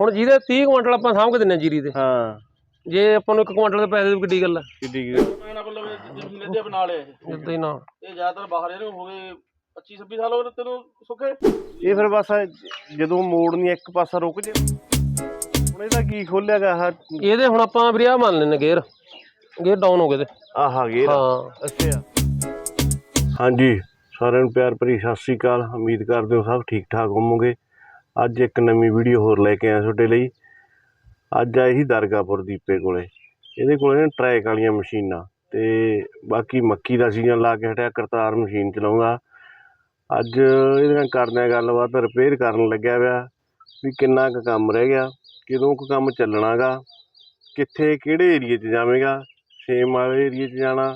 ਹੁਣ ਜਿਹਦੇ 30 ਕੁਇੰਟਲ ਆਪਾਂ ਸਾਂਭ ਕੇ ਦਿੰਨੇ ਜੀਰੀ ਦੇ। ਹਾਂ। ਜੇ ਆਪਾਂ ਨੂੰ 1 ਕੁਇੰਟਲ ਦੇ ਪੈਸੇ ਦੀ ਕਿੱਡੀ ਗੱਲ ਹੈ ਕਿੱਡੀ ਇਹਨਾਂ ਕੋਲ ਜ਼ਮੀਨ ਦੇ ਬਣਾ ਲਿਆ ਇਹ। ਜਿੱਦਾਂ ਹੀ ਨਾ। ਇਹ ਜ਼ਿਆਦਾਤਰ ਬਾਹਰ ਇਹਨੂੰ ਹੋ ਗਏ 25 26 ਸਾਲ ਹੋ ਗਏ ਤੈਨੂੰ ਸੁੱਕੇ ਇਹ ਫਿਰ ਬਸ ਜਦੋਂ ਮੋੜਨੀ ਇੱਕ ਪਾਸਾ ਰੁਕ ਜੇ। ਹੁਣ ਇਹਦਾ ਕੀ ਖੋਲਿਆਗਾ ਆਹ? ਇਹਦੇ ਹੁਣ ਆਪਾਂ ਵੀਰੇ ਆਹ ਮੰਨ ਲੈਨੇ ਗੇਅਰ। ਗੇਅਰ ਡਾਊਨ ਹੋ ਗਏ ਤੇ ਆਹ ਗੇਰ ਹਾਂ। ਅੱਛਾ। ਹਾਂਜੀ। ਸਾਰਿਆਂ ਨੂੰ ਪਿਆਰ ਭਰੀ ਸਤਿ ਸ੍ਰੀ ਅਕਾਲ। ਉਮੀਦ ਕਰਦੇ ਹਾਂ ਸਭ ਠੀਕ ਠਾਕ ਹੋਵੋਗੇ। ਅੱਜ ਇੱਕ ਨਵੀਂ ਵੀਡੀਓ ਹੋਰ ਲੈ ਕੇ ਆਇਆ ਤੁਹਾਡੇ ਲਈ। ਅੱਜ ਆਏ ਸੀ ਦਰਗਾਪੁਰ ਦੀਪੇ ਕੋਲੇ। ਇਹਦੇ ਕੋਲੇ ਨਾ ਟਰੈਕ ਵਾਲੀਆਂ ਮਸ਼ੀਨਾਂ ਤੇ ਬਾਕੀ ਮੱਕੀ ਦਾ ਸੀਜ਼ਨ ਲਾ ਕੇ ਹਟਿਆ, ਕਰਤਾਰ ਮਸ਼ੀਨ ਚਲਾਉਂਦਾ। ਅੱਜ ਇਹਦੇ ਨਾਲ ਕਰਦੇ ਆ ਗੱਲਬਾਤ ਰਿਪੇਅਰ ਕਰਨ ਲੱਗਿਆ ਪਿਆ ਵੀ ਕਿੰਨਾ ਕੁ ਕੰਮ ਰਹਿ ਗਿਆ, ਕਿਦੋਂ ਕੁ ਕੰਮ ਚੱਲਣਾਗਾ, ਕਿੱਥੇ, ਕਿਹੜੇ ਏਰੀਏ 'ਚ ਜਾਵੇਗਾ ਸੇਮ ਵਾਲੇ ਏਰੀਏ 'ਚ ਜਾਣਾ,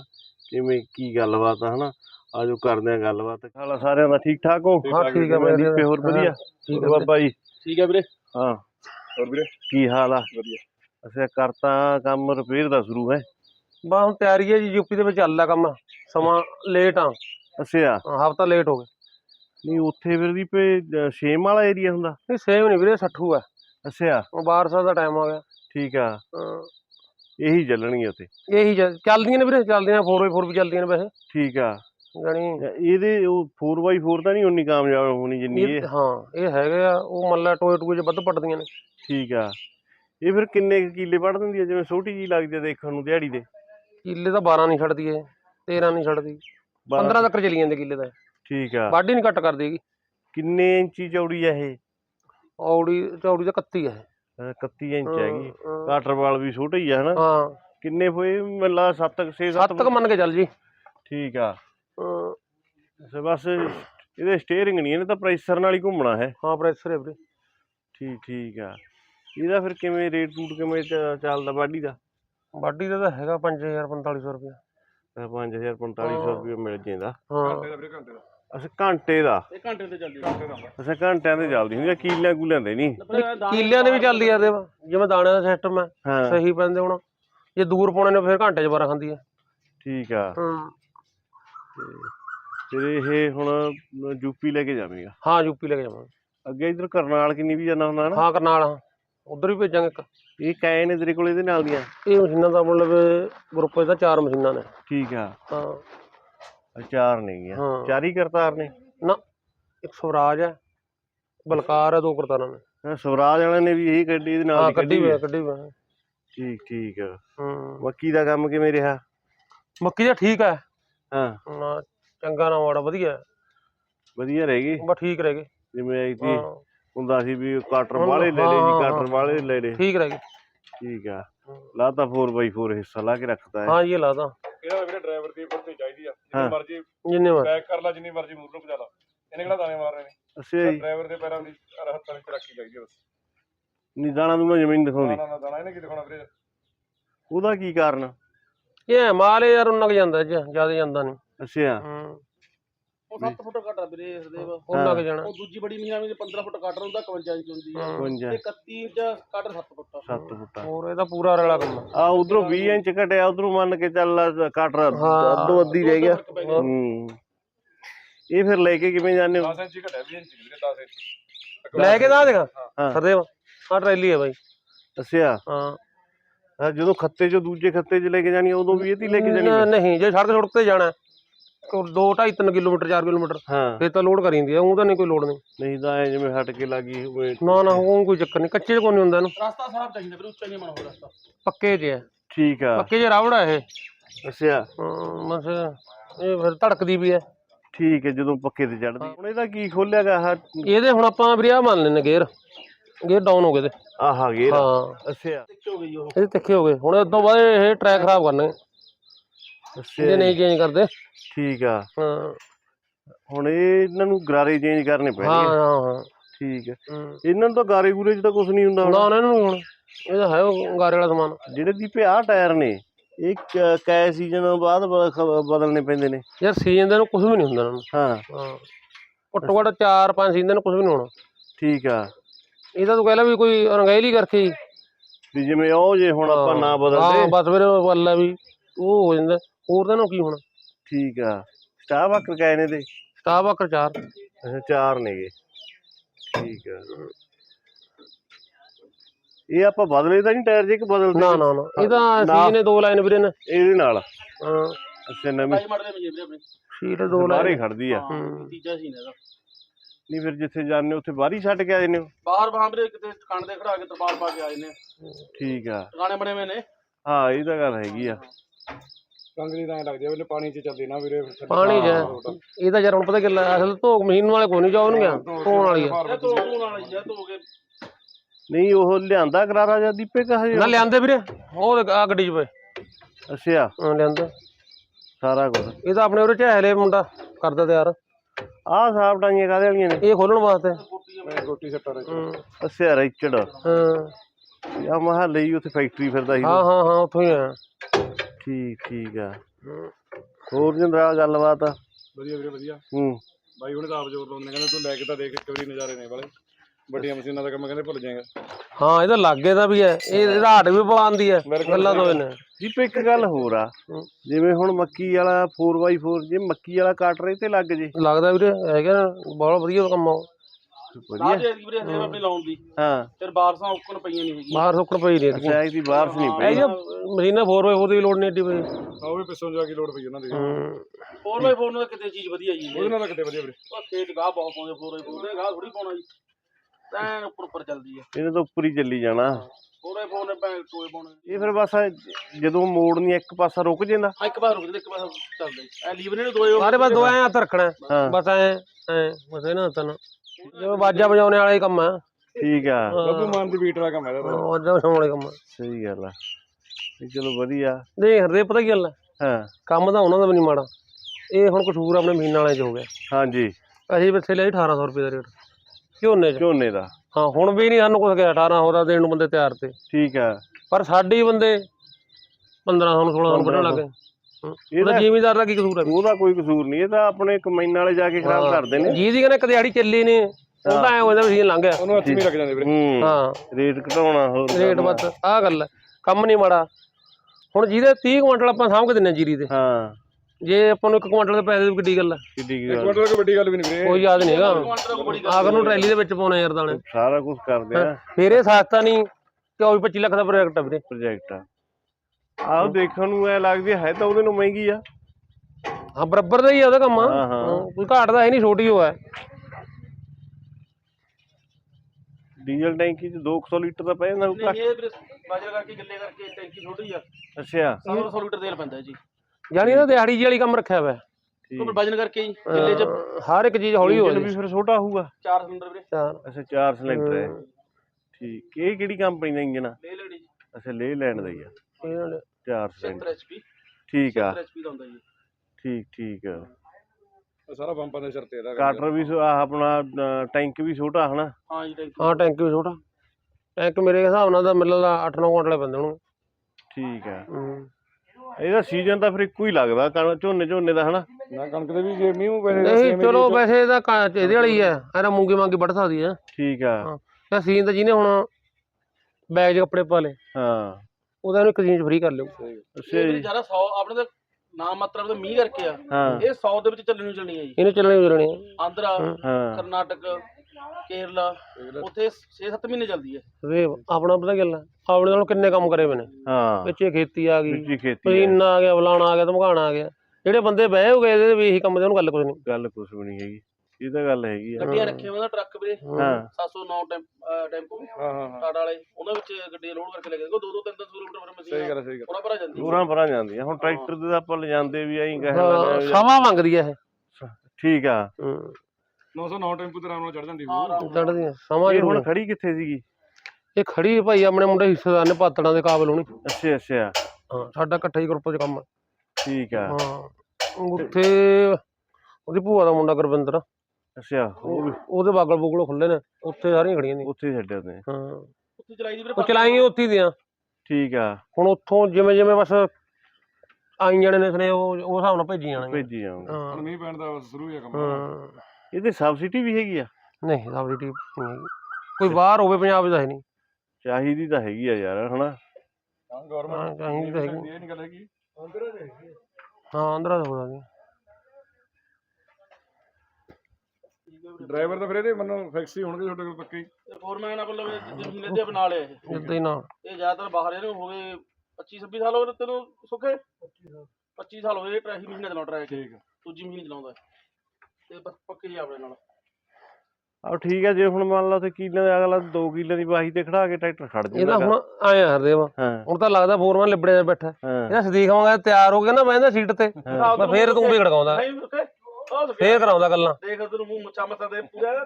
ਕਿਵੇਂ, ਕੀ ਗੱਲਬਾਤ ਆ, ਹਨਾ? ਆਜੋ ਕਰਦੇ ਆ ਗੱਲਬਾਤ। ਹਾਲਾ ਸਾਰਿਆਂ ਦਾ ਠੀਕ ਠਾਕ ਹੋ? ਹਾਂ ਠੀਕ ਹੈ ਮੈਂ ਵਧੀਆ। ਦੀਪੇ ਹੋਰ ਵਧੀਆ? ਠੀਕ ਹੋਰ ਬਾਬਾ ਜੀ ਠੀਕ ਹੈ ਵੀਰੇ। ਹਾਂ। ਹੋਰ ਵੀਰੇ? ਕੀ ਹਾਲ ਆ? ਵਧੀਆ। ਅੱਛਾ ਕਰਤਾ ਕੰਮ ਰਿਪੇਅਰ ਦਾ ਸ਼ੁਰੂ ਹੈ? ਬਸ ਹੁਣ ਤਿਆਰੀ ਹੈ ਜੀ ਯੂਪੀ ਦੇ ਵਿੱਚ ਚੱਲਦਾ ਕੰਮ। ਸਮਾਂ ਲੇਟ ਆ। ਅੱਛਾ। ਹਫਤਾ ਲੇਟ ਹੋ ਗਿਆ। ਨਹੀਂ ਉੱਥੇ ਫਿਰ ਦੀ ਪੇ ਸੇਮ ਵਾਲਾ ਏਰੀਆ ਹੁੰਦਾ? ਨਹੀਂ ਸੇਮ ਨਹੀਂ ਵੀਰੇ 60 ਹੈ ਅੱਛਾ। ਉਹ ਬਾਰਸਾ ਦਾ ਟਾਈਮ ਆ ਗਿਆ। ਠੀਕ ਆ। ਹਾਂ, ਇਹੀ ਚੱਲਣਗੇ ਉੱਥੇ? ਇਹੀ ਚੱਲ- ਚੱਲਦੀਆਂ ਨੇ ਵੀਰੇ ਚੱਲਦੀਆਂ 4x4 ਵੀ ਚੱਲਦੀਆਂ ਨੇ ਵੈਸੇ। ਠੀਕ ਆ। ਜਾਣੀ ਇਹਦੇ ਉਹ 4x4 ਤਾਂ ਨਹੀਂ ਉਨੀ ਕਾਮਯਾਬ ਹੋਣੀ ਜਿੰਨੀ ਇਹ ਹਾਂ ਇਹ ਹੈਗੇ ਆ ਉਹ ਮੱਲਾ ਟੋਏ ਟੂਏ ਚ ਵੱਧ ਪੱਟਦੀਆਂ ਨੇ। ਠੀਕ ਆ। ਇਹ ਫਿਰ ਕਿੰਨੇ ਕਿੱਲੇ ਵੱਢ ਦਿੰਦੀ ਆ? ਜਿਵੇਂ ਛੋਟੀ ਜੀ ਲੱਗਦੀ ਆ ਦੇਖਣ ਨੂੰ ਦਿਹਾੜੀ ਦੇ ਕਿੱਲੇ ਤਾਂ 12 ਨਹੀਂ ਛੱਡਦੀ ਇਹ 13 ਨਹੀਂ ਛੱਡਦੀ। 15 ਤੱਕ ਚਲੀ ਜਾਂਦੇ ਕਿੱਲੇ ਦਾ ਠੀਕ ਆ। ਵਾਢੀ ਨਹੀਂ ਘੱਟ ਕਰਦੀ ਹੈਗੀ। ਕਿੰਨੇ ਇੰਚੀ ਚੌੜੀ ਆ ਇਹ? ਔੜੀ ਚੌੜੀ ਤਾਂ 31 ਹੈ ਅਹ 31 ਇੰਚ ਹੈਗੀ। ਕਾਟਰ ਵਾਲ ਵੀ ਛੋਟਾ ਹੀ ਆ ਹਨਾ? ਹਾਂ। ਕਿੰਨੇ ਹੋਏ? ਮੱਲਾ 7 6 ਸੱਤ 7 ਤੱਕ ਮੰਨ ਕੇ ਚੱਲ ਜੀ। ਠੀਕ ਆ। ਅੱਛਾ ਬਸ ਇਹਦੇ ਸਟੀਅਰਿੰਗ ਨਹੀਂ ਇਹਨੇ ਤਾਂ ਪ੍ਰੈਸ਼ਰ ਨਾਲ ਹੀ ਘੁੰਮਣਾ ਹੈ। ਹਾਂ ਪ੍ਰੈਸ਼ਰ ਹੈ ਵੀਰੇ। ਠੀਕ ਠੀਕ ਆ। ਇਹਦਾ ਫਿਰ ਕਿਵੇਂ ਰੇਟ ਰੂਟ ਕਿਵੇਂ ਚ- ਚੱਲਦਾ ਬਾਡੀ ਦਾ? ਵਾਢੀ ਦਾ ਤਾਂ ਹੈਗਾ 5000 4500 ਰੁਪਏ 5000 4500 ਰੁਪਏ ਮਿਲ ਜਾਂਦਾ। ਹਾਂ। ਘੰਟੇ ਦਾ ਅੱਛਾ ਘੰਟੇ ਦਾ? ਇਹ ਘੰਟੇ ਤੇ ਚੱਲਦੀ ਘੰਟੇ ਦਾ ਅੱਛਾ ਘੰਟਿਆਂ ਤੇ ਚੱਲਦੀ ਹੁੰਦੀ ਆ ਕੀਲਿਆਂ ਕੂਲਿਆਂ ਤੇ ਨਹੀਂ ਕੀਲਿਆਂ ਦੇ ਵੀ ਚੱਲਦੀ ਆ ਦੇ ਜਿਵੇਂ ਦਾਣਿਆਂ ਦਾ ਸਿਸਟਮ ਹੈ ਹਾਂ। ਸਹੀ ਪੈਂਦੇ ਹੁਣ। ਜੇ ਦੂਰ ਪਾਉਣੇ ਨੇ ਫਿਰ ਘੰਟੇ 'ਚ ਬਾਰਾ ਖਾਂਦੀ ਹੈ ਠੀਕ ਆ। ਹਾਂ। ਫਿਰ ਇਹ ਹੁਣ ਯੂਪੀ ਲੈ ਕੇ ਜਾਵੇਗਾ। ਹਾਂ ਯੂਪੀ ਲੈ ਕੇ ਜਾਵਾਂਗੇ। ਅੱਗੇ ਇਧਰ ਕਰਨਾਲ ਕਿੰਨੀ ਵੀ ਜਾਣਾ ਹੁੰਦਾ ਨਾ। ਹਾਂ ਕਰਨਾਲ ਹਾਂ। ਉਧਰ ਵੀ ਭੇਜਾਂਗੇ ਇੱਕ। ਇਹ ਕਾਏ ਨੇ ਤੇਰੇ ਕੋਲ ਇਹਦੇ ਨਾਲ ਦੀਆਂ? ਇਹ ਮਸ਼ੀਨਾਂ ਦਾ ਮਤਲਬ ਗਰੁੱਪ ਇਹਦਾ ਚਾਰ ਮਸ਼ੀਨਾਂ ਨੇ। ਠੀਕ ਆ। ਹਾਂ। ਆਹ ਚਾਰ ਨੇ ਗੀਆਂ। ਹਾਂ। ਚਾਰ ਹੀ ਕਰਤਾਰ ਨੇ? ਨਾ ਇੱਕ ਸਵਰਾਜ ਹੈ ਬਲਕਾਰ ਹੈ ਦੋ ਕਰਤਾਰਾਂ ਨੇ। ਹਾਂ, ਸਵਰਾਜ ਵਾਲਿਆਂ ਨੇ ਵੀ ਇਹੀ ਕੱਢੀ ਇਹਦੇ ਨਾਲ ਹਾਂ ਦੀ ਕੱਢੀ ਹੋਈ ਹੋਈ ਆ। ਹੈ, ਕੱਢੀ ਹੋਈ ਹੈ। ਠੀਕ ਠੀਕ ਆ। ਹੂੰ। ਮੱਕੀ ਦਾ ਕੰਮ ਕਿਵੇਂ ਰਿਹਾ? ਮੱਕੀ ਦਾ ਠੀਕ ਹੈ। ਹਾਂ। ਨਾ ਚੰਗਾ ਨਾ ਮਾੜਾ ਵਧੀਆ। ਵਧੀਆ ਰਹਿ ਗਈ। ਬਸ ਠੀਕ ਰਹਿ ਗਏ ਜਿਵੇਂ ਆਈ ਸੀ। ਹਾਂ। ਹੁੰਦਾ ਸੀ ਵੀ ਕਾਟਰ ਹੁਣ ਵਾਲੇ ਲੈ ਹਾਂ, ਜੀ ਹਾਂ, ਕਾਟਰ ਵਾਲੇ ਲੈ ਲਏ। ਠੀਕ ਰਹਿ ਗਏ ਠੀਕ ਆ। ਲਾਤਾ 4x4 ਹਿੱਸਾ ਲਾ ਕੇ ਰੱਖਤਾ ਹੈ। ਹਾਂ ਇਹ ਲਾਦਾ ਇਹਦਾ ਵੀਰੇ ਡਰਾਈਵਰ ਦੀ ਉੱਤੇ ਚਾਹੀਦੀ ਆ। ਹਾਂ। ਮਰਜ਼ੀ ਜਿੰਨੇ ਵਾਰ ਬੈਕ ਕਰ ਲਾ ਜਿੰਨੀ ਮਰਜ਼ੀ ਮੂਰ ਨੂੰ ਪਜਾ ਲਾ। ਇਹਨੇ ਕਿਹੜਾ ਦਾਣੇ ਮਾਰਨੇ ਨੇ? ਅੱਛਾ ਜੀ। ਡਰਾਈਵਰ ਦੇ ਪੈਰਾਂ ਦੀ ਹੱਥਾਂ ਵਿੱਚ ਰੱਖੀ ਚਾਹੀਦੀ ਆ ਬਸ। ਨੀ ਦਾਣਾ ਦੂਣਾ ਜ਼ਮੀਨ ਦਿਖਾਉਂਦੀ ਦਾਣਾ ਨਾ ਦਾਣਾ ਇਹਨੇ ਕੀ ਦਿਖਾਉਣਾ ਵੀਰੇ? ਉਹਦਾ ਕੀ ਕਾਰਨ? ਇਹ ਮਾਲ ਯਾਰ ਉਹਨਾਂ ਕ ਜਾਂਦਾ ਜ਼ਿਆਦਾ ਜਾਂਦਾ ਨਹੀਂ। ਅੱਛਾ। ਹੂੰ। ਉਹ 7 ਫੁੱਟ ਕੱਟ ਆ ਵੀਰੇ ਹਰਦੇਵ ਉਹਨਾਂ ਕ ਜਾਣਾ। ਉਹ ਦੂਜੀ ਬੜੀ ਮਹੀਨਾ ਵਿੱਚ 15 ਫੁੱਟ ਕੱਟ ਹੁੰਦਾ 51 ਇੰਚ ਹੁੰਦੀ ਆ। ਹੂੰ। 52 ਤੇ 31 ਚ ਕੱਟ 7 ਫੁੱਟ 7 ਫੁੱਟਾ ਹੋਰ ਇਹਦਾ ਪੂਰਾ ਰਲਾ ਕੰਮ ਹੈ। ਆ ਉਧਰੋਂ 20 ਇੰਚ ਘਟਿਆ ਉਧਰੋਂ ਮੰਨ ਕੇ ਚੱਲ ਕਾਟਰ ਹਾਂ। ਅੱਧੋ ਅੱਧੀ ਰਹਿ ਗਿਆ। ਹੂੰ। ਇਹ ਫਿਰ ਲੈ ਕੇ ਕਿਵੇਂ ਜਾਂਦੇ ਹੋ? 10 ਇੰਚ ਘਟਿਆ 20 ਇੰਚ ਵੀਰੇ 10 ਇੰਚ। ਲੈ ਕੇ ਦਾ ਦੇਗਾ। ਹਾਂ। ਸਰਦੇਵ ਆ ਟਰੈਲੀ ਹੈ ਬਾਈ। ਅੱਛਾ। ਹਾਂ। ਜਦੋਂ ਖੱਤੇ ਚੋਂ ਦੂਜੇ ਖੱਤੇ 'ਚ ਲੈ ਕੇ ਜਾਣੀ ਆ, ਉਦੋਂ ਵੀ ਇਹ ਤੇ ਹੀ ਲੈ ਕੇ ਜਾਣੀ ਨ- ਆ? ਨਹੀਂ ਜੇ ਸੜਕ ਸੜਕ ਤੇ ਜਾਣਾ 2 2.5 3 ਕਿਲੋਮੀਟਰ 4 ਕਿਲੋਮੀਟਰ ਹਾਂ। ਫੇਰ ਤਾਂ ਲੋਡ ਕਰੀ ਜਾਂਦੀ ਹੈ ਉਹ ਤਾਂ ਨਹੀਂ ਕੋਈ ਲੋਡ ਨਹੀਂ। ਨਹੀਂ ਤਾਂ ਐ ਜਿਵੇਂ ਹਟ ਕੇ ਲੱਗੀ ਹੋਵੇ। ਨਾ ਨਾ ਉਹ ਕੋਈ ਚੱਕਰ ਨਹੀਂ ਕੱਚੇ 'ਚ ਕੋਈ ਨਹੀਂ ਹੁੰਦਾ ਇਹਨੂੰ। ਰਸਤਾ ਸਾਫ਼ ਚਾਹੀਦਾ ਵੀਰੇ ਉੱਚਾ ਨਹੀਂ ਬਣਾ ਹੋਇਆ ਰਸਤਾ। ਪੱਕੇ 'ਚ ਹੈ ਠੀਕ ਆ। ਪੱਕੇ 'ਚ ਰਾਵੜਾ ਇਹ। ਅੱਛਾ। ਹਾਂ, ਬਸ ਇਹ ਫਿਰ ਧੜਕਦੀ ਵੀ ਹੈ ਠੀਕ ਹੈ ਜਦੋਂ ਪੱਕੇ ਤੇ ਚੜਦੀ ਹੁਣ ਇਹਦਾ ਕੀ ਖੋਲਿਆਗਾ ਆਹ ਇਹਦੇ ਹੁਣ ਆਪਾਂ ਵੀਰੇ ਆਹ ਮੰਨ ਲੈਨੇ ਗੇਅਰ। ਗੇਅਰ ਡਾਊਨ ਹੋ ਗਏ ਤੇ। ਆਹ ਗੇਰ ਹਾਂ। ਅੱਛਾ। ਹੋ ਗਈ ਉਹ ਇਹਦੇ ਤਿੱਖੇ ਹੋ ਗਏ। ਹੁਣ ਇਦੋਂ ਬਾਅਦ ਇਹ ਟਰੈਕ ਖਰਾਬ ਕਰਨੇ। ਜੇ ਅੱਛਾ ਨਹੀਂ ਚੇਂਜ ਕਰਦੇ। ਠੀਕ ਆ। ਹਾਂ। ਹੁਣ ਇਹ ਇਹਨਾਂ ਨੂੰ ਗਰਾਰੇ ਚੇਂਜ ਕਰਨੇ ਹਾਂ ਪੈਣਗੇ। ਹਾਂ ਹਾਂ ਠੀਕ ਹੈ ਹੂੰ। ਇਹਨਾਂ ਨੂੰ ਤਾਂ ਗਾਰੇ ਗੂਰੇ 'ਚ ਤਾਂ ਕੁਝ ਨਹੀਂ ਹੁੰਦਾ ਹੁਣ। ਨਾ ਨਾ ਇਹਨੂੰ ਨੀ ਹੁਣ। ਇਹਦਾ ਹੈ ਉਹ ਗਾਰੇ ਵਾਲਾ ਸਮਾਨ। ਜਿਹੜੇ ਦੀਪੇ ਆਹ ਟਾਇਰ ਨੇ ਇਹ ਕ- ਕੈ ਸੀਜ਼ਨ ਬਾਅਦ ਬ- ਖ- ਬਦਲਣੇ ਪੈਂਦੇ ਨੇ। ਯਾਰ ਸੀਜ਼ਨ ਦੇ ਨੂੰ ਕੁਝ ਵੀ ਨਹੀਂ ਹੁੰਦਾ ਇਹਨਾਂ ਨੂੰ। ਹਾਂ। ਹਾਂ। ਘੱਟੋ ਘੱਟ 4-5 ਸੀਜ਼ਨ ਨੂੰ ਕੁਝ ਵੀ ਨਹੀਂ ਹੋਣਾ। ਠੀਕ ਆ। ਇਹਦਾ ਤੂੰ ਕਹਿ ਲੈ ਵੀ ਕੋਈ ਰੰਗਾਈਲੀ ਕਰਕੇ ਹੀ। ਵੀ ਜਿਵੇਂ ਉਹ ਜੇ ਹੁਣ ਆਪਾਂ ਨਾ ਹਾਂ ਬਦਲਦੇ ਬਸ ਫਿਰ ਵੱਲਾ ਵੀ ਉਹ ਹੋ ਜਾਂਦਾ। ਹੋਰ ਤਾਂ ਨਾ ਕੀ ਹੋਣਾ। ਠੀਕ ਆ। ਸਟਾਫ ਆਕਰ ਕੈ ਨੇ ਤੇ ਸਟਾਫ ਆਕਰ 4 ਅੱਛਾ ਚਾਰ ਨੇਗੇ। ਠੀਕ ਆ। ਇਹ ਆਪਾਂ ਬਦਲੇ ਤਾਂ ਨਹੀਂ ਟਾਇਰ ਜੇ ਕਿ ਬਦਲਦੇ ਨਾ ਨਾ? ਨਾ ਇਹ ਤਾਂ ਨਾ। ਸੀ ਨੇ। ਦੋ ਲਾਈਨ ਵੀਰੇ ਨੇ। ਇਹਦੇ ਨਾਲ। ਹਾਂ। ਅੱਛਾ ਨਵੀਂ। ਟਾਈ ਮਾਡਲ ਵਿੱਚ ਵੀਰੇ ਆਪਣੇ। ਸੀ ਤੇ ਦੋ ਬਾਹਰੇ ਲਾਈਨ। ਖੜਦੀ ਆ। ਹਾਂ। ਤੀਜਾ ਸੀ ਇਹਦਾ। ਨਹੀਂ ਫਿਰ ਜਿੱਥੇ ਜਾਂਦੇ ਉੱਥੇ ਬਾਹਰ ਹੀ ਛੱਡ ਕੇ ਆ ਜਾਂਦੇ ਹੋ? ਬਾਹਰ ਬਾਹਰ ਵੀਰੇ ਕਿਤੇ ਦੁਕਾਨ ਤੇ ਖੜਾ ਕੇ ਤਰਪਾਲ ਪਾ ਕੇ ਆਏ ਨੇ ਠੀਕ ਆ। ਟਿਕਾਣੇ ਬਣੇ ਹੋਏ ਨੇ। ਹਾਂ ਇਹ ਤਾਂ ਗੱਲ ਹੈਗੀ ਆ। ਕੰਗਰੀ ਤਾਂ ਐਂ ਲੱਗਦੀ ਆ ਵੀ ਪਾਣੀ 'ਚ ਚੱਲਦੀ ਨਾ ਵੀਰੇ ਫਿਰ ਪਾਣੀ ਚ? ਹੈ। ਇਹ ਤਾਂ ਯਾਰ ਹੁਣ ਪਤਾ ਕਿ ਅਸਲ ਧੋਕ ਮਸ਼ੀਨ ਵਾਲੇ ਕੋਈ ਨਹੀਂ ਜਾਉਣ ਗਿਆ ਧੋਣ ਵਾਲੀ ਆ। ਇਹ ਧੋ ਧੋ ਨਾਲ ਹੀ ਆ ਧੋ ਕੇ। ਨਹੀਂ ਉਹ ਲਿਆਂਦਾ ਕਰਾਰਾ ਜਾਂ ਦੀਪੇ ਕਾ ਹਜੇ ਨਾ ਲਿਆਂਦੇ ਵੀਰੇ ਉਹ ਆ ਗੱਡੀ 'ਚ ਪਏ। ਅੱਛਾ। ਹਾਂ ਲਿਆਂਦੇ। ਸਾਰਾ ਕੁਝ ਇਹ ਤਾਂ ਆਪਣੇ ਉਰੇ ਝਹਿਲੇ ਮੁੰਡਾ ਕਰਦਾ ਤਿਆਰ। ਆਹ ਸਾਫ਼ ਟਾਈਆਂ ਕਾਹਦੇ ਵਾਲੀਆਂ ਨੇ? ਇਹ ਖੋਲਣ ਵਾਸਤੇ। ਮੈਂ ਗੋਟੀ ਸੱਟਾ ਰਹੀ ਹੂੰ। ਅੱਛਾ ਰੈਚੜ ਹਾਂ। ਆ ਮਹੱਲੇ ਹੀ ਉੱਥੇ ਫੈਕਟਰੀ ਫਿਰਦਾ ਸੀ। ਹਾਂ ਹਾਂ ਹਾਂ ਉੱਥੋਂ ਹੀ ਆ। ਠੀਕ ਠੀਕ ਆ। ਹੋਰ ਜਿੰਦਰਾ ਗੱਲਬਾਤ? ਆ ਵਧੀਆ ਵੀਰੇ ਵਧੀਆ। ਹੂੰ। ਬਾਈ ਹੁਣ ਤਾਂ ਆਪ ਜੋਰ ਲਾਉਂਦੇ ਨੇ ਕਹਿੰਦੇ ਤੂੰ ਲੈ ਕੇ ਤਾਂ ਦੇਖ ਇੱਕ ਵਾਰੀ ਨਜ਼ਾਰੇ ਨੇ ਵਾਲੇ। ਵੱਡੀਆਂ ਮਸ਼ੀਨਾਂ ਦਾ ਕੰਮ ਕਹਿੰਦੇ ਭੁੱਲ ਜਾਏਗਾ। ਹਾਂ ਇਹਦਾ ਲਾਗੇ ਦਾ ਵੀ ਹੈ। ਇਹ ਇਹਦਾ ਹਾਟ ਵੀ ਪਵਾਉਂਦੀ ਹੈ। ਗੱਲਾਂ ਤੋਂ ਨੇ ਦੀਪੇ ਇੱਕ ਗੱਲ ਹੋਰ ਆ। ਜਿਵੇਂ ਹੁਣ ਮੱਕੀ ਵਾਲਾ 4x4 ਜੇ ਮੱਕੀ ਵਾਲਾ ਕਟਰ ਤੇ ਲੱਗ ਜੇ। ਲੱਗਦਾ ਵੀਰੇ ਹੈਗਾ ਨਾ, ਬਹੁਤ ਵਧੀਆ ਕੰਮ ਆ। ਵਧੀਆ। ਰਾਜ ਐਤਕੀ ਵੀਰੇ ਹਰੇ ਆਪਣੀ ਲਾਉਣ ਦੀ। ਹਾਂ। ਫਿਰ ਬਾਰਸਾਂ ਉੱਕਣ ਪਈਆਂ ਨਹੀਂ ਹੈਗੀਆਂ। ਬਾਹਰ ਸੁੱਕਣ ਪਈ ਨਹੀਂ ਅੱਛਾ ਇਹਦੀ ਬਾਰਿਸ਼ ਨਹੀਂ ਇਹ ਪਈ। ਜੀ ਮਸ਼ੀਨਾਂ 4x4 ਦੀ ਲੋੜ ਨਹੀਂ ਏਡੀ ਪਈ ਆ ਉਹ ਵੀ ਪਿੱਛੋਂ ਜਾ ਕੇ ਲੋਡ ਪਈ ਉਹਨਾਂ ਦੀ। ਹੂੰ। 4x4 ਨਾਲ ਕਿਤੇ ਚੀਜ਼ ਵਧੀਆ ਜੀ। ਉਹਦੇ ਨਾਲ ਤਾਂ ਕਿਤੇ ਵਧੀਆ ਵੀਰੇ। ਉਹ ਖੇਤ ਗਾਹ ਬਹੁਤ ਪਾਉਂਦੇ 4x4 ਦੇ ਗਾਹ ਥੋੜੀ ਪਾਉਣਾ ਜੀ। ਐਨ ਉੱਪਰ ਉੱਪਰ ਚੱਲਦੀ ਆ। ਇਹਨੇ ਤਾਂ ਉੱਪਰ ਹੀ ਚੱਲੀ ਜਾਣਾ। 4x4 ਨੇ ਭੈਣ ਟੋਏ ਪਾਉਣੇ ਇਹ ਫਿਰ ਬਸ ਜਦੋਂ ਮੋੜਨੀ ਇੱਕ ਪਾਸਾ ਰੁਕ ਜਾਂਦਾ। ਆ ਇੱਕ ਵਾਰ ਰੁਕਦੇ ਇੱਕ ਵਾਰ ਚੱਲਦੇ ਐ ਲੀਵਰ ਨੇ ਦੋਏ ਸਾਰੇ ਬਸ ਦੋ ਐਂ ਹੱਥ ਰੱਖਣਾ। ਹੈ। ਹਾਂ ਬਸ ਐ ਐ ਬਸ ਇਹਨਾਂ ਹੱਥਾਂ ਨਾਲ। ਜਿਵੇਂ ਬਾਜਾ ਵਜਾਉਣੇ ਵਾਲਾ ਹੀ ਕੰਮ ਹੈ ਠੀਕ ਆ। ਬੱਬੂ ਮਾਨ ਦੀ ਬੀਟ ਵਾਲਾ ਕੰਮ ਹੈ ਇਹਦਾ। ਬਾਜਾ ਵਜਾਉਣ ਵਾਲੇ ਕੰਮ ਹੈ ਸਹੀ ਗੱਲ ਆ। ਇਹ ਚਲੋ ਵਧੀਆ। ਨਹੀਂ ਹਰਦੇ ਪਤਾ ਕੀ ਗੱਲ ਹੈ ਹਾਂ। ਕੰਮ ਤਾਂ ਉਹਨਾਂ ਦਾ ਵੀ ਨਹੀਂ ਮਾੜਾ। ਇਹ ਹੁਣ ਕਸੂਰ ਆਪਣੇ ਮਹੀਨਾ ਵਾਲੇ ਚ ਹੋ ਗਿਆ। ਹਾਂਜੀ। ਅਸੀਂ ਬੱਥੇ ਲਿਆ ਸੀ 1800 ਰੁਪਏ ਦਾ ਰੇਟ। ਝੋਨੇ ਚ। ਝੋਨੇ ਦਾ। ਹਾਂ ਹੁਣ ਵੀ ਨਹੀਂ ਸਾਨੂੰ ਕੁਝ ਗਿਆ 1800 ਦਾ ਦੇਣ ਨੂੰ ਬੰਦੇ ਤਿਆਰ ਤੇ। ਠੀਕ ਆ ਪਰ ਸਾਡੇ ਹੀ ਬੰਦੇ 1500 ਨੂੰ 1600 ਨੂੰ ਵੱਢਣ ਲੱਗੇ ਇਹਦਾ ਉਹਦਾ ਜ਼ਿਮੀਦਾਰ ਦਾ ਕੀ ਕਸੂਰ ਹੈ? ਉਹਦਾ ਕੋਈ ਕਸੂਰ ਨਹੀਂ ਇਹ ਤਾਂ ਆਪਣੇ ਕਮਾਈਨ ਵਾਲੇ ਜਾ ਕੇ ਖਰਾਬ ਕਰਦੇ ਨੇ। ਜੀ ਦੀ ਕਹਿੰਦੇ ਕਦਿਆੜੀ ਚੱਲੀ ਨਹੀਂ ਉਹ ਤਾਂ ਐ ਹੋ ਜਾਂਦਾ ਮਸ਼ੀਨ ਲੰਘ ਗਿਆ। ਉਹਨੂੰ ਹੱਥ ਵੀ ਲੱਗ ਜਾਂਦੇ ਵੀਰੇ। ਹੂੰ ਹਾਂ। ਰੇਟ ਘਟਾਉਣਾ ਹੋਰ ਰੇਟ। ਬਸ ਆਹ ਗੱਲ ਹੈ। ਕੰਮ ਨਹੀਂ ਮਾੜਾ। ਹੁਣ ਜਿਹਦੇ 30 ਕੁਇੰਟਲ ਆਪਾਂ ਸਾਂਭ ਕੇ ਦਿੰਨੇ ਹਾਂ ਜੀਰੀ ਦੇ। ਹਾਂ। ਜੇ ਆਪਾਂ ਨੂੰ 1 ਕੁਇੰਟਲ ਦੇ ਪੈਸੇ ਦੀ ਕਿੱਡੀ ਗੱਲ ਹੈ ਕਿੱਡੀ ਕੁ ਇੱਕ ਗੱਲ? ਮਿੰਟ ਕੋਈ ਵੱਡੀ ਗੱਲ ਵੀ ਨਹੀਂ ਵੀਰੇ। ਕੋਈ ਯਾਦ ਨਹੀਂ ਹੈਗਾ। ਕੁਆਂਟਲ ਆਖਰ ਨੂੰ ਟਰੈਲੀ ਦੇ ਵਿੱਚ ਪਾਉਣੇ ਯਾਰ ਦਾਣੇ। ਸਾਰਾ ਕੁਝ ਕਰਦੇ ਆ। ਫੇਰ ਇਹ ਸਸਤਾ ਨਹੀਂ 24 25 ਲੱਖ ਦਾ ਪ੍ਰੋਜੈਕਟ ਹੈ ਵੀਰੇ। ਪ੍ਰੋਜੈਕਟ ਆ। ਆਹ ਦੇਖਣ ਨੂੰ ਐ ਲੱਗਦੀ ਹੈ ਤਾਂ ਉਹਦੇ ਨੂੰ ਮਹਿੰਗੀ ਆ। ਹਾਂ ਬਰਾਬਰ ਦਾ ਹੀ ਆ ਉਹਦਾ ਕੰਮ। ਹਾਂ, ਹਾਂ। ਹਾਂ, ਕੋਈ ਘਾਟ ਦਾ ਹੈ ਨਹੀਂ ਛੋਟੀ ਹੋ ਹੈ। ਡੀਜ਼ਲ ਟੈਂਕੀ ਚ 200 ਲੀਟਰ ਦਾ ਪੈ ਜਾਂਦਾ ਉਹ ਘੱਟ। ਨਹੀਂ ਇਹ ਬਾਜਰ ਕਰਕੇ ਗੱਲੇ ਕਰਕੇ ਟੈਂਕੀ ਛੋਟੀ ਆ। ਅੱਛਾ। 700 ਲੀਟਰ ਤੇਲ ਪੈਂਦਾ ਜੀ। ਜਾਨੀ ਇਹਦਾ ਦਿਹਾੜੀ ਜੀ ਵਾਲੀ ਕੰਮ ਰੱਖਿਆ ਹੋਇਆ। ਠੀਕ। ਉਹ ਵਜਨ ਕਰਕੇ ਜੀ ਗੱਲੇ ਚ? ਅਹ ਹਰ ਇੱਕ ਚੀਜ਼ ਹੌਲੀ ਹੋ ਜਾਂਦੀ ਵੀ ਫਿਰ ਛੋਟਾ ਹੋਊਗਾ। 4 ਸਿਲੰਡਰ ਵੀਰੇ। ਚਾਰ। ਅੱਛਾ 4 ਸਿਲੰਡਰ ਹੈ। ਠੀਕ। ਇਹ ਕਿਹੜੀ ਕੰਪਨੀ ਦਾ ਇੰਜਨ ਆ? ਲੈ ਲੈਣੀ ਜੀ। ਅੱਛਾ ਲੇ ਲੈਂਡ ਦਾ ਹੀ ਆ। ਇਹਨਾਂ ਨੇ 4 ਸਿਲੰਡਰ। 70 ਐਚਪੀ ਠੀਕ ਆ। 70 ਐਚਪੀ ਦਾ ਹੁੰਦਾ ਜੀ। ਠੀਕ ਠੀਕ ਆ। ਸਾਰਾ ਪੰਪਾਂ ਦੇ ਸਿਰ ਤੇ ਇਹਦਾ ਕਾਟਰ ਵੀ ਛੋ- ਆਹ ਆਪਣਾ ਟੈਂਕ ਵੀ ਛੋਟਾ ਹਨਾ? ਹਾਂ ਜੀ ਟੈਂਕੀ ਹਾਂ ਟੈਂਕ ਵੀ ਛੋਟਾ। ਟੈਂਕ ਮੇਰੇ ਹਿਸਾਬ ਨਾਲ ਤਾਂ ਮਿਲਦਾ 8-9 ਕੁਇੰਟਲ ਪੈਂਦੇ ਹੁਣ ਠੀਕ ਆ। ਹੂੰ। ਇਹਦਾ ਸੀਜ਼ਨ ਤਾਂ ਫਿਰ ਇੱਕੋ ਹੀ ਲੱਗਦਾ ਕਣ ਝੋਨੇ ਝੋਨੇ ਦਾ ਹਨਾ? ਨਾ ਕਣਕ ਦੇ ਵੀ ਜੇ ਮੀਂਹ ਪੈਣੇ ਨਹੀਂ ਚਲੋ ਵੈਸੇ ਕਾਂ- ਇਹਦੇ ਵਾਲੀ ਹੈ ਇਹਦਾ ਮੂੰਗੀ ਮਾਂਗੀ ਵੱਢ ਸਕਦੀ ਹੈ। ਠੀਕ ਆ। ਹਾਂ। ਤਾਂ ਸੀਨ ਤਾਂ ਜਿਹਨੇ ਹੁਣ ਬੈਗ 'ਚ ਕੱਪੜੇ ਪਾ ਲਏ ਹਾਂ। ਉਹਦਾ ਇਹਨੂੰ ਇੱਕ ਜੀਨ ਫ੍ਰੀ ਕਰ ਲਿਓ। ਅੱਛਾ ਜੀ। ਜ਼ਿਆਦਾ 100 ਆਪਣੇ ਤਾਂ ਨਾਮ ਮਾਤਰਾ ਦਾ ਮੀਂਹ ਕਰਕੇ ਆ। ਹਾਂ। ਇਹ 100 ਦੇ ਵਿੱਚ ਚੱਲਣੀ ਚੱਲਣੀ ਆ ਜੀ। ਇਹਨੇ ਚੱਲਣੀ ਚੱਲਣੀ ਹੈ। ਆਂਧਰਾ ਹਾਂ। ਕਰਨਾਟਕ ਕੇਰਲਾ ਉੱਥੇ 6-7 ਮਹੀਨੇ ਚੱਲਦੀ ਹੈ ਵੇ ਆਪਣਾ ਪਤਾ ਗੱਲ ਹੈ ਆਪਣੇ ਨਾਲੋਂ ਕਿੰਨੇ ਕੰਮ ਕਰੇ ਮੈਨੇ? ਹਾਂ। ਵਿੱਚੇ ਖੇਤੀ ਆ ਗਈ। ਦੂਜੀ ਖੇਤੀ ਆ। ਪੀਨਾ ਆ ਗਿਆ ਫਲਾਣਾ ਆ ਗਿਆ ਧਮਕਾਣਾ ਆ ਗਿਆ। ਜਿਹੜੇ ਬੰਦੇ ਬਹਿ ਹੋ ਗਏ ਇਹਦੇ ਵੀ ਇਹੀ ਕੰਮ ਦੇ ਉਹਨੂੰ ਗੱਲ ਕੁਝ ਨਹੀਂ। ਗੱਲ ਕੁਛ ਵੀ ਨਹੀਂ ਹੈਗੀ। ਇਹ ਤਾਂ ਗੱਲ ਹੈਗੀ ਆ। ਗੱਡੀਆਂ ਰੱਖੀਆਂ ਹੋਈਆਂ ਟਰੱਕ ਵੀਰੇ। ਹਾਂ। 709 ਟੈਂਪ- ਅਹ ਟੈਂਪੋ। ਹਾਂ ਹਾਂ ਹਾਂ। ਟਾਟਾ ਵਾਲੇ। ਉਹਨਾਂ ਵਿੱਚ ਗੱਡੀਆਂ ਲੋਡ ਕਰਕੇ ਲੈ ਕੇ ਦੋ ਦੋ ਤਿੰਨ ਤਿੰਨ ਕਿਲੋਮੀਟਰ ਪਰ ਸਹੀ ਮਸ਼ੀਨ ਗੱਲ ਹੈ, ਸਹੀ ਗੱਲ ਉਹਨਾਂ ਭਰਾ ਜਾਂਦੀ ਹੈ। ਦੂਰਾਂ ਪਰਾਂ ਜਾਂਦੀਆਂ ਹੁਣ ਟਰੈਕਟਰ ਦੇ ਤਾਂ ਆਪਾਂ ਲਿਜਾਂਦੇ ਵੀ ਐਂ ਕਹੇ ਹਾਂ, ਸਮਾਂ ਮੰਗਦੀ ਹੈ ਇਹ। ਠੀਕ ਆ। ਹੂੰ। 909 ਟੈਂਪੂ ਤੇ ਆਰਾਮ ਨਾਲ ਚੜ ਜਾਂਦੀ ਹਾਂ, ਸੀ ਆਰਾਮ ਨਾਲ। ਚੜਦੀ ਹੈ ਸਮਾਂ ਇਹ ਜ਼ਰੂਰ ਹੁਣ ਖੜੀ ਕਿੱਥੇ ਸੀਗੀ? ਇਹ ਖੜੀ ਹੈ ਭਾਈ ਆਪਣੇ ਮੁੰਡੇ ਹਿੱਸੇਦਾਰ ਨੇ ਪਾਤੜਾਂ ਦੇ ਕਾਬਲ ਹੋਣੀ। ਅੱਛਾ ਅੱਛਾ। ਹਾਂ ਸਾਡਾ ਇਕੱਠਾ ਹੀ ਗਰੁੱਪ 'ਚ ਕੰਮ ਹੈ ਠੀਕ ਆ। ਹਾਂ ਉੱਥੇ ਉਹਦੀ ਭੂਆ ਦਾ ਮੁੰਡਾ ਗੁਰਵਿੰਦਰ ਅੱਛਾ ਉਹ ਵੀ ਉਹਦੇ ਬਾਗਲ ਬੁਗਲ ਖੁੱਲੇ ਨੇ ਉੱਥੇ ਸਾਰੀਆਂ ਖੜੀਆਂ ਨੇ। ਉੱਥੇ ਹੀ ਛੱਡਿਆ ਤੇ ਹਾਂ। ਉੱਥੇ ਚਲਾਈ ਦੀ ਵੀਰੇ ਉਹ ਚਲਾਈਆਂ ਉੱਥੇ ਹੀ ਦੀਆਂ। ਠੀਕ ਆ। ਹੁਣ ਉੱਥੋਂ ਜਿਵੇਂ ਜਿਵੇਂ ਬਸ ਆਈ ਜਾਣੇ ਨੇ ਸਨੇ ਉਹ ਉਹ ਹਿਸਾਬ ਨਾਲ ਭੇਜੀ ਜਾਣਗੇ ਭੇਜੀ ਜਾਵਾਂਗੇ ਹਾਂ। ਹੁਣ ਮੀਂਹ ਪੈਣ ਦਾ ਬਸ ਸ਼ੁਰੂ ਹੀ ਆ ਕੰਮ। ਹਾਂ। ਇਹਦੇ ਸਬਸਿਡੀ ਵੀ ਹੈਗੀ ਆ। ਨਹੀਂ ਸਾਡੀ ਟੀਮ ਨਹੀਂ ਹੈਗੀ। ਕੋਈ ਬਾਹਰ ਹੋਵੇ ਪੰਜਾਬ ਦਾ ਹੈ ਨਹੀਂ। ਚਾਹੀਦੀ ਤਾਂ ਹੈਗੀ ਆ ਯਾਰ ਹਨਾ? ਹਾਂ ਹਾਂ ਗਵਰਨਮੈਂਟ ਚਾਹੀਦੀ ਤਾਂ ਹੈਗੀ। ਇਹ ਨਹੀਂ ਗੱਲ ਹੈਗੀ ਹਾਂ ਅੰਦਰਾਂ ਦਾ ਹੋ ਜਾਂਦੀ ਡਰਾਈਵਰ ਤਾਂ ਫਿਰ ਇਹਦੇ ਮੰਨੋ ਫਿਕਸ ਹੀ ਹੋਣਗੇ ਤੁਹਾਡੇ ਕੋਲ ਪੱਕੇ ਹੀ। ਫੋਰਮੈਨ ਆ ਮਤਲਬ ਜ਼ਮੀਨ ਦੇ ਬਣਾ ਲਿਆ ਇਹ। ਇਦਾਂ ਹੀ ਨਾ ਇਹ ਜ਼ਿਆਦਾਤਰ ਬਾਹਰ ਇਹਨੂੰ ਹੋ ਗਏ 25 26 ਸਾਲ ਹੋ ਗਏ ਤੈਨੂੰ ਸੁੱਕੇ 25 ਸਾਲ। ਹੋ ਗਏ ਟਰੈਕ ਮਹੀਨੇ ਚਲਾਉਣਾ ਟਰੈਕ ਠੀਕ ਆ। ਦੂਜੀ ਮਹੀਨੇ ਚਲਾਉਂਦਾ। ਤੇ ਬਸ ਪੱਕੇ ਹੀ ਆਪਣੇ ਨਾਲ। ਆਹ ਠੀਕ ਹੈ ਜੇ ਹੁਣ ਮੰਨ ਲਾ ਤੇ ਕਿੱਲੇ ਦਾ ਅਗਲਾ 2 ਕਿੱਲੇ ਦੀ ਵਾਹੀ ਤੇ ਖੜਾ ਕੇ ਟਰੈਕਟਰ ਖੜ ਇਹਦਾ ਜਾਂਦਾ ਹੁਣ ਆਇਆ ਹਰਦੇਵ। ਹਾਂ। ਹੁਣ ਤਾਂ ਲੱਗਦਾ ਫੋਰਮੈਨ ਲਿਬੜਿਆ ਜਿਹਾ ਬੈਠਾ। ਇਹਦਾ ਸਦੀਕ ਆਉਂਗਾ ਤਿਆਰ ਹੋ ਗਿਆ ਨਾ ਬਹਿੰਦਾ ਸੀਟ ਤੇ। ਮੈਂ ਫੇਰ ਤੂੰ ਵੀ ਖੜਕਾਉਂਦਾ। ਫੇਰ ਕਰਾਉਂਦਾ ਗੱਲਾਂ। ਦੇਖ ਤੈਨੂੰ ਮੂੰਹ ਮੱਛਾ ਮੱਛਾ ਦੇ ਪੂਰਾ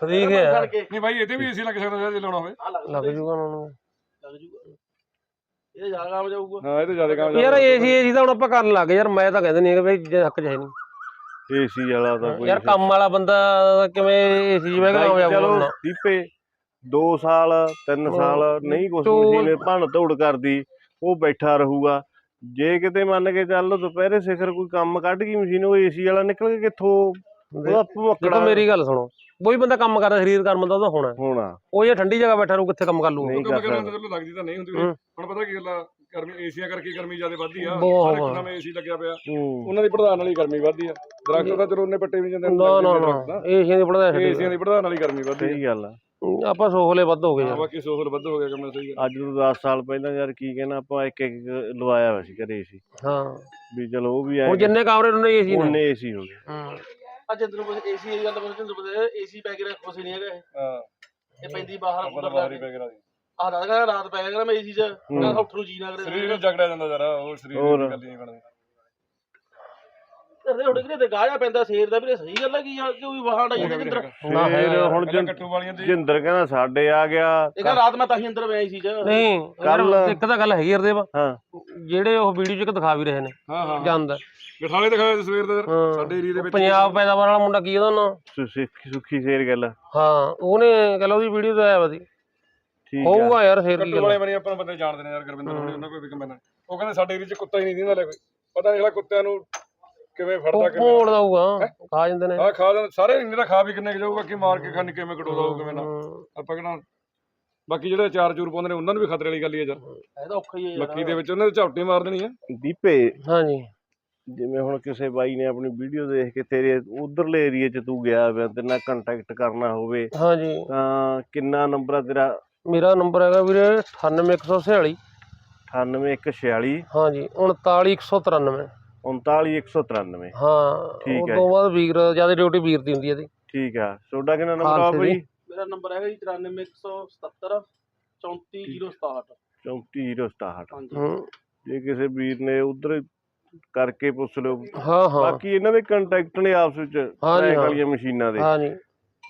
ਸਦੀਕ ਹੈ। ਨਹੀਂ ਬਾਈ ਇਹਦੇ ਵੀ ਏਸੀ ਲੱਗ ਸਕਦਾ ਜੇ ਲਾਉਣਾ ਹੋਵੇ। ਆ ਲੱਗ ਜੂਗਾ। ਉਹਨਾਂ। ਨੂੰ ਲੱਗ ਜੂਗਾ। ਇਹ ਜ਼ਿਆਦਾ ਕੰਮ ਜਾਊਗਾ। ਹਾਂ ਇਹ ਤਾਂ ਜ਼ਿਆਦਾ ਕੰਮ ਯਾਰ ਏਸੀ ਏਸੀ ਤਾਂ ਹੁਣ ਆਪਾਂ ਕਰਨ ਲੱਗ ਗਏ। ਯਾਰ ਮੈਂ ਤਾਂ ਕਹਿੰਦੇ ਨਹੀਂ ਕਿ ਬਈ ਜੇ ਹੱਕ ਚ ਹੈ ਨਹੀਂ ਏਸੀ ਵਾਲਾ ਤਾਂ ਕੋਈ ਯਾਰ ਕੰਮ ਵਾਲਾ ਬੰਦਾ ਕਿਵੇਂ ਏਸੀ 'ਚ ਬਹਿ ਕੇ ਬਾਈ ਆਉਂਦਾ ਚਲੋ ਦੀਪੇ 2 ਸਾਲ 3 ਸਾਲ ਨਹੀਂ ਕੁਛ ਚੋ- ਮਸ਼ੀਨ ਭੰਨ ਧੌੜ ਕਰਦੀ ਉਹ ਬੈਠਾ ਰਹੂਗਾ। ਜੇ ਕਿਤੇ ਮੰਨ ਕੇ ਚੱਲ ਦੁਪਹਿਰੇ ਸਿਖਰ ਕੋਈ ਕੰਮ ਕੱਢ ਗਈ ਮਸ਼ੀਨ ਉਹ ਏਸੀ ਵਾਲਾ ਨਿਕਲ ਕੇ ਕਿੱਥੋਂ? ਉਹਦਾ ਦੇਖੋ ਭਮਕੜਾ ਮੇਰੀ ਗੱਲ ਸੁਣੋ ਕੋਈ ਬੰਦਾ ਕੰਮ ਕਰਦਾ ਸਰੀਰ ਕਰਮ ਦਾ ਉਹਦਾ ਹੋਣਾ। ਹੋਣਾ। ਉਹ ਜੇ ਠੰਡੀ ਜਗ੍ਹਾ ਬੈਠਾ ਰੂ ਕਿੱਥੇ ਕੰਮ ਕਰ ਲੂਗਾ ਨਹੀਂ ਕੰਮ ਕਰ ਕਰਨ ਸਕਦਾ ਤਾਂ ਚਲੋ ਲੱਗਦੀ ਤਾਂ ਨਹੀਂ ਹੁੰਦੀ ਹੂੰ। ਹੁਣ ਪਤਾ ਕੀ ਗੱਲ ਆ ਗਰਮੀ ਏਸੀਆਂ ਕਰਕੇ ਗਰਮੀ ਜ਼ਿਆਦਾ ਵੱਧਦੀ ਆ। ਬਹੁਤ ਹਰ ਇੱਕ। ਨਵੇਂ ਏਸੀ ਲੱਗਿਆ ਪਿਆ। ਹੂੰ। ਉਹਨਾਂ ਦੀ ਪ੍ਰਧਾਨ ਵਾਲੀ ਗਰਮੀ ਵੱਧਦੀ ਆ। ਦਰਖਤ ਤਾਂ ਚਲੋ ਉਹਨੇ ਪੱਟੇ ਵੀ ਜਾਂਦੇ ਨਾ ਨਾ ਨਾ। ਏਸੀਆਂ ਦੀ ਪੜਦਾ ਏਸੀਆਂ ਦੀ ਪ੍ਰਧਾਨ ਵਾਲੀ ਗਰਮੀ ਵੱਧਦੀ ਸਹੀ ਗੱਲ ਆ। ਆਪਾਂ ਸੋਹਲੇ ਵੱਧ ਹੋ ਗਏ ਆ ਯਾਰ ਬਾਕੀ ਸੋਹਲ ਵੱਧ ਹੋ ਗਿਆ ਕੰਮ ਸਹੀ ਗੱਲ। ਅੱਜ ਤੋਂ 10 ਸਾਲ ਪਹਿਲਾਂ ਯਾਰ ਕੀ ਕਹਿਣਾ ਆਪਾਂ ਇੱਕ ਇੱਕ ਲਵਾਇਆ ਹੋਇਆ ਸੀ ਘਰੇ ਏਸੀ। ਹਾਂ। ਵੀ ਚਲੋ ਉਹ ਵੀ ਆਏ ਹੁਣ ਜਿੰਨੇ ਕਮਰੇ ਨੂੰ ਏਸੀ ਨੇ। ਉਹਨੇ ਏਸੀ ਹੋ ਗਿਆ ਹਾਂ। ਅੱਜ ਅੰਦਰ ਕੋਈ ਏਸੀ ਦੀ ਗੱਲ ਤਾਂ ਮੈਨੂੰ ਪਤਾ ਏਸੀ ਪੈ ਕੇ ਰੱਖ ਖੁਸ਼ ਨਹੀਂ ਹੈਗਾ ਇਹ। ਹਾਂ। ਇਹ ਪੈਂਦੀ ਬਾਹਰ ਆਪਾਂ ਤਾਂ ਅੰਦਰ ਬਾਹਰ ਹੀ ਕੇ। ਪੈ ਗਿਆ ਆਹ ਰਾਤ ਕਹਿੰਦਾ ਰਾਤ ਪੈ ਗਿਆ ਮੈਂ ਏਸੀ 'ਚ ਮੈਂ ਉੱਠ ਨੂੰ ਜੀ ਨਾ ਕਰੇ। ਸਰੀਰ ਨੂੰ ਜਗੜਿਆ ਜਾਂਦਾ ਜਰਾ ਉਹ ਸਰੀਰ ਹੋਰ। ਦੀ ਗੱਲ ਹੀ ਨਹੀਂ ਬਣਦੀ ਕਰਦੇ ਥੋੜੇ ਕਿਤੇ ਤੇ ਗਾਇਆ ਪੈਂਦਾ ਸ਼ੇਰ ਦਾ ਵੀਰੇ ਸਹੀ ਗੱਲ ਹੈ ਕਿ ਯਾਰ ਕੋਈ ਵਾਹਣ ਆਈ ਅੰਦਰ ਨਾ ਹੈ ਫਿਰ ਹੁਣ ਪਹਿਲਾਂ ਜਿੰ- ਕੱਟੂ ਵਾਲੀਆਂ ਦੀ ਜਿੰਦਰ ਕਹਿੰਦਾ ਸਾਡੇ ਆ ਗਿਆ ਇਹ ਕਹਿੰਦਾ ਰਾਤ ਮੈਂ ਤਾਂ ਹੀ ਅੰਦਰ ਪਿਆ ਏਸੀ 'ਚ। ਨਹੀਂ ਕੱਲ੍ਹ- ਕੱਲ ਇੱਕ ਤਾਂ ਗੱਲ ਹੈਗੀ ਹਰਦੇਵ। ਹਾਂ। ਜਿਹੜੇ ਉਹ ਵੀਡੀਓ 'ਚ ਦਿਖਾ ਵੀ ਰਹੇ ਨੇ ਹਾਂ ਹਾਂ। ਜਾਂਦਾ ਗਠਾਲੇ ਦਿਖਾਏ ਸਵੇਰ ਦੇ ਹਾਂ। ਸਾਡੇ ਏਰੀਆ ਦੇ ਵਿੱਚ ਪੰਜਾਬ ਪੈਦਾਵਾਰ ਵਾਲਾ ਮੁੰਡਾ ਕੀ ਉਹਦਾ ਨਾਂ? ਸੁੱਖੀ ਸੁੱਖੀ ਸ਼ੇਰ ਗੱਲ ਹਾਂ ਉਹਨੇ ਕਹਿੰਦਾ ਉਹਦੀ ਵੀਡੀਓ ਤੇ ਆਇਆ ਵਾ ਸੀ ਹੋਊਗਾ ਯਾਰ ਫੇਰ ਕੀ ਕੱਟੂ ਗੱਲ ਵਾਲੇ ਬਣੀ ਆਪਾਂ ਨੂੰ ਬੰਦੇ ਜਾਣਦੇ ਨੇ ਯਾਰ ਗੁਰਵਿੰਦਰ ਹੋਣੀ ਉਹਨਾਂ ਕੋਈ ਵੀ ਉਹ ਕਹਿੰਦੇ ਸਾਡੇ ਏਰੀਆ 'ਚ ਕੁੱਤਾ ਹੀ ਨਹੀਂ ਦਿੰਦਾ ਲੈ ਕੋਈ। ਪਤਾ ਨਹੀਂ ਜਿਹੜਾ ਕੁੱਤਿਆਂ ਨੂੰ ਕਿਵੇਂ ਫੜਦਾ ਕਿਵੇਂ ਮੋੜ ਦਊਗਾ ਖਾ ਜਾਂਦੇ ਨੇ। ਆ ਖਾ ਜਾਂਦੇ। ਸਾਰੇ ਇੰਨੇ ਦਾ ਖਾ ਵੀ ਕਿੰਨੇ ਕੁ ਜਾਊਗਾ ਕਿ ਮਾਰ ਕੇ ਖਾਣੀ ਕਿਵੇਂ ਕਟੋਦਾ ਉਹ ਕਿਵੇਂ ਨਾ। ਹਮ, ਆਪਾਂ ਕਿਹੜਾ ਬਾਕੀ ਜਿਹੜੇ ਚਾਰ ਚੂਰ ਪਾਉਂਦੇ ਨੇ ਉਹਨਾਂ ਨੂੰ ਵੀ ਖਤਰੇ ਵਾਲੀ ਗੱਲ ਹੀ ਆ ਯਾਰ। ਇਹ ਤਾਂ ਔਖਾ ਹੀ ਹੈ ਯਾਰ। ਮੱਕੀ ਦੇ ਵਿੱਚ ਉਹਨਾਂ ਦੇ ਝਾਉਟੀ ਮਾਰ ਦੇਣੀ ਆ। ਦੀਪੇ। ਹਾਂਜੀ। ਜਿਵੇਂ ਹੁਣ ਕਿਸੇ ਬਾਈ ਨੇ ਆਪਣੀ ਵੀਡੀਓ ਦੇਖ ਕੇ ਤੇਰੇ ਉਧਰਲੇ ਏਰੀਏ 'ਚ ਤੂੰ ਗਿਆ ਵਾ ਤੇ ਨਾਲ ਕੰਟੈਕਟ ਕਰਨਾ ਹੋਵੇ ਹਾਂਜੀ। ਤਾਂ ਕਿੰਨਾ ਨੰਬਰ ਆ ਤੇਰਾ? ਮੇਰਾ ਨੰਬਰ ਹੈਗਾ ਵੀਰੇ 98146 98146 ਹਾਂਜੀ 39193 39193 ਹਾਂ ਠੀਕ ਉਸ ਹੈ ਤੋਂ ਬਾਅਦ ਵੀਰ ਜ਼ਿਆਦਾ ਡਿਊਟੀ ਵੀਰ ਦੀ ਹੁੰਦੀ ਹੈ ਇਹਦੀ। ਠੀਕ ਆ। ਤੁਹਾਡਾ ਕਿੰਨਾ ਨੰਬਰ ਆ ਦੀ। ਮੇਰਾ ਨੰਬਰ ਹੈਗਾ ਜੀ 94177 34067 34067 ਹਾਂਜੀ। ਹੂੰ। ਜੇ ਕਿਸੇ ਵੀਰ ਨੇ ਉਧਰ ਕਰਕੇ ਪੁੱਛ ਲਿਓ। ਹਾਂ ਹਾਂ। ਬਾਕੀ ਇਹਨਾਂ ਦੇ ਕੰਟੈਕਟ ਨੇ ਆਪਸ ਵਿੱਚ ਹਾਂ। ਵਾਲੀਆਂ ਮਸ਼ੀਨਾਂ ਦੇ। ਹਾਂਜੀ। ਜੋ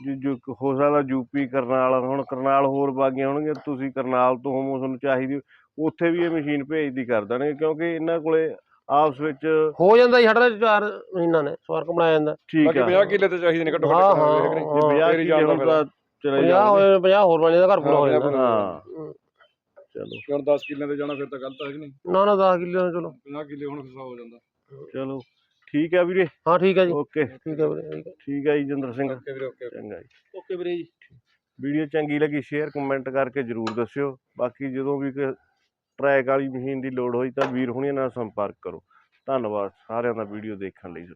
ਜੋ ਹੋ ਸਕਦਾ ਯੂਪੀ ਕਰਨਾਲ ਹੁਣ ਕਰਨਾਲ ਹੋਰ ਬਾਗੀਆਂ ਹੋਣਗੀਆਂ ਤੁਸੀਂ ਕਰਨਾਲ ਤੋਂ ਹੋਮੋ ਤੁਹਾਨੂੰ ਚਾਹੀਦੀ ਉੱਥੇ ਵੀ ਇਹ ਮਸ਼ੀਨ ਭੇਜਦੀ ਕਰ ਦੇਣਗੇ ਕਿਉਂਕਿ ਇਹਨਾਂ ਕੋਲੇ ਆਪਸ ਵਿੱਚ ਹੋ ਜਾਂਦਾ ਜੀ ਸਾਡਾ ਤਾਂ ਚਾਰ ਮਹੀਨਾ ਨੇ ਸਵਾਰਕ ਬਣਾਇਆ ਜਾਂਦਾ। ਠੀਕ ਬਾਕੀ ਆ। 50 ਕਿੱਲੇ ਤੇ ਚਾਹੀਦੇ ਨੇ ਘੱਟੋ ਹਾਂ, ਘੱਟ ਹਾਂ, ਹੈ ਤੇਰੀ ਕੀ ਜਾਨ ਦਾ ਹੁਣ ਤਾਂ ਚਲੇ 50 ਜਾਓਗੇ ਹੋਏ 50 ਹੋਰ ਬਣੇ ਦਾ ਘਰ ਪੂਰਾ ਹੋ ਜਾਂਦਾ। ਹਾਂ। ਚਲੋ। ਹੁਣ 10 ਕਿੱਲੇ ਤੇ ਜਾਣਾ ਫਿਰ ਤਾਂ ਗਲਤ ਹੈ ਕਿ ਨਹੀਂ? ਨਾ ਨਾ 10 ਕਿਲੋ ਚਲੋ। 50 ਕਿੱਲੇ ਹੁਣ ਫਿਰ 100 ਹੋ ਜਾਂਦਾ। ਚਲੋ। ਠੀਕ ਆ ਵੀਰੇ? ਹਾਂ ਠੀਕ ਹੈ ਜੀ। ਓਕੇ। ਠੀਕ ਹੈ ਵੀਰੇ ਠੀਕ ਹੈ ਜੀ ਜਿੰਦਰ ਸਿੰਘ। ਓਕੇ ਵੀਰੇ ਓਕੇ। ਚੰਗਾ ਜੀ। ਓਕੇ ਵੀਰੇ ਜੀ। ਵੀਡੀਓ ਚੰਗੀ ਲੱਗੀ ਸ਼ੇਅਰ ਕਮੈਂਟ ਕਰਕੇ ਜਰੂਰ ਦੱਸਿਓ। ਬਾਕੀ ਜਦੋਂ ਵੀ ਟਰੈਕ ਵਾਲੀ ਮਸ਼ੀਨ ਦੀ ਲੋੜ ਹੋਈ ਤਾਂ ਵੀਰ ਹੁਣੀਆਂ ਨਾਲ ਸੰਪਰਕ ਕਰੋ। ਧੰਨਵਾਦ ਸਾਰਿਆਂ ਦਾ ਵੀਡੀਓ ਦੇਖਣ ਲਈ